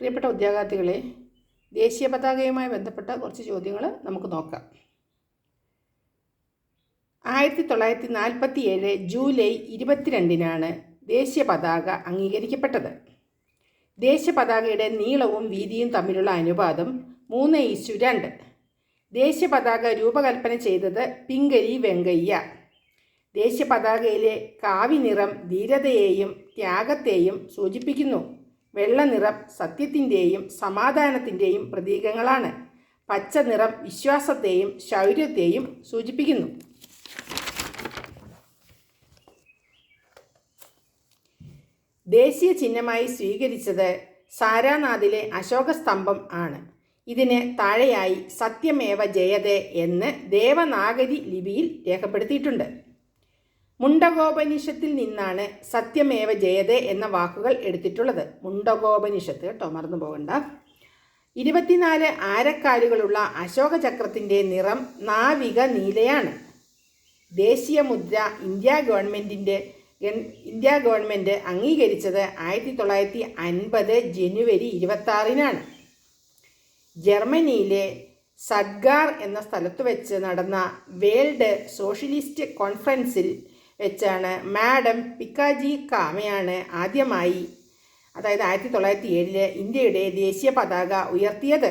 പ്രിയപ്പെട്ട ഉദ്യോഗാർത്ഥികളെ ദേശീയ പതാകയുമായി ബന്ധപ്പെട്ട കുറച്ച് ചോദ്യങ്ങൾ നമുക്ക് നോക്കാം. ആയിരത്തി തൊള്ളായിരത്തി നാൽപ്പത്തി ഏഴ് ജൂലൈ ഇരുപത്തിരണ്ടിനാണ് ദേശീയ പതാക അംഗീകരിക്കപ്പെട്ടത്. ദേശീയ പതാകയുടെ നീളവും വീതിയും തമ്മിലുള്ള അനുപാതം മൂന്ന് ഈശു രണ്ട്. ദേശീയ പതാക രൂപകൽപ്പന ചെയ്തത് പിങ്കരി വെങ്കയ്യ. ദേശീയ പതാകയിലെ കാവിനിറം ധീരതയെയും ത്യാഗത്തെയും സൂചിപ്പിക്കുന്നു. വെള്ള നിറം സത്യത്തിന്റെയും സമാധാനത്തിന്റെയും പ്രതീകങ്ങളാണ്. പച്ച നിറം വിശ്വാസത്തെയും ശൗര്യത്തെയും സൂചിപ്പിക്കുന്നു. ദേശീയ ചിഹ്നമായി സ്വീകരിച്ചത് സാരാനാഥിലെ അശോക സ്തംഭം ആണ്. ഇതിന് താഴെയായി സത്യമേവ ജയതേ എന്ന് ദേവനാഗരി ലിപിയിൽ രേഖപ്പെടുത്തിയിട്ടുണ്ട്. മുണ്ടകോപനിഷത്തിൽ നിന്നാണ് സത്യമേവ ജയതേ എന്ന വാക്കുകൾ എടുത്തിട്ടുള്ളത്. മുണ്ടകോപനിഷത്ത് കേട്ടോ മറന്നു പോകണ്ട. ഇരുപത്തിനാല് ആരക്കാലുകളുള്ള അശോക ചക്രത്തിന്റെ നിറം നാവിക നീലയാണ്. ദേശീയ മുദ്ര ഇന്ത്യ ഗവൺമെന്റിന്റെ ഇന്ത്യ ഗവൺമെന്റ് അംഗീകരിച്ചത് ആയിരത്തി തൊള്ളായിരത്തി അൻപത് ജനുവരി ഇരുപത്താറിനാണ്. ജർമ്മനിയിലെ സഡ്ഗാർ എന്ന സ്ഥലത്ത് വെച്ച് നടന്ന വേൾഡ് സോഷ്യലിസ്റ്റ് കോൺഫറൻസിൽ വെച്ചാണ് മാഡം പിക്കാജി കാമയാണ് ആദ്യമായി അതായത് ആയിരത്തി തൊള്ളായിരത്തി ഏഴിൽ ഇന്ത്യയുടെ ദേശീയ പതാക ഉയർത്തിയത്.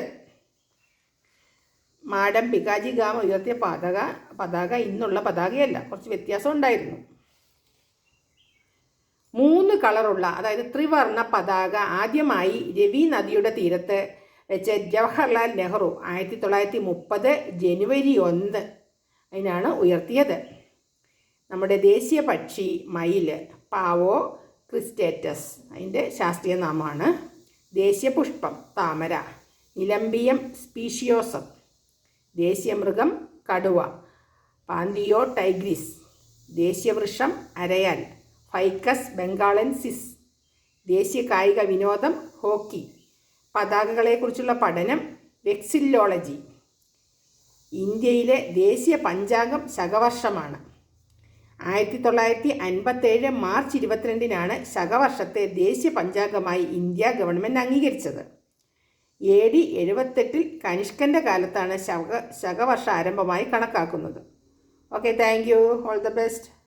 മാഡം പിക്കാജി ഗാമ ഉയർത്തിയ പതാക പതാക ഇന്നുള്ള പതാകയല്ല കുറച്ച് വ്യത്യാസം ഉണ്ടായിരുന്നു. മൂന്ന് കളറുള്ള അതായത് ത്രിവർണ പതാക ആദ്യമായി രവി നദിയുടെ തീരത്ത് വെച്ച് ജവഹർലാൽ നെഹ്റു ആയിരത്തി തൊള്ളായിരത്തി മുപ്പത് ജനുവരി ഒന്ന് അതിനാണ് ഉയർത്തിയത്. നമ്മുടെ ദേശീയ പക്ഷി മയിൽ പാവോ ക്രിസ്റ്റേറ്റസ്. അതിന്റെ ശാസ്ത്രീയ നാമമാണ് ദേശീയ പുഷ്പം താമര. നിലംബിയം സ്പീഷിയോസം. ദേശീയ മൃഗം കടുവ. പാന്തിയോ ടൈഗ്രിസ് ദേശീയ വൃക്ഷം അരയാൽ ഫൈക്കസ് ബംഗാളൻസിസ്. ദേശീയ കായിക വിനോദം ഹോക്കി. പതാകകളെക്കുറിച്ചുള്ള പഠനം വെക്സില്ലോളജി ഇന്ത്യയിലെ ദേശീയ പഞ്ചാംഗം ശകവർഷമാണ്. ആയിരത്തി തൊള്ളായിരത്തി അൻപത്തേഴ് മാർച്ച് ഇരുപത്തിരണ്ടിനാണ് ശകവർഷത്തെ ദേശീയ പഞ്ചാംഗമായി ഇന്ത്യ ഗവൺമെന്റ് അംഗീകരിച്ചത്. എ ഡി എഴുപത്തെട്ടിൽ കനിഷ്കന്റെ കാലത്താണ് ശക ശകവർഷ ആരംഭമായി കണക്കാക്കുന്നത്. Okay thank you. All the best.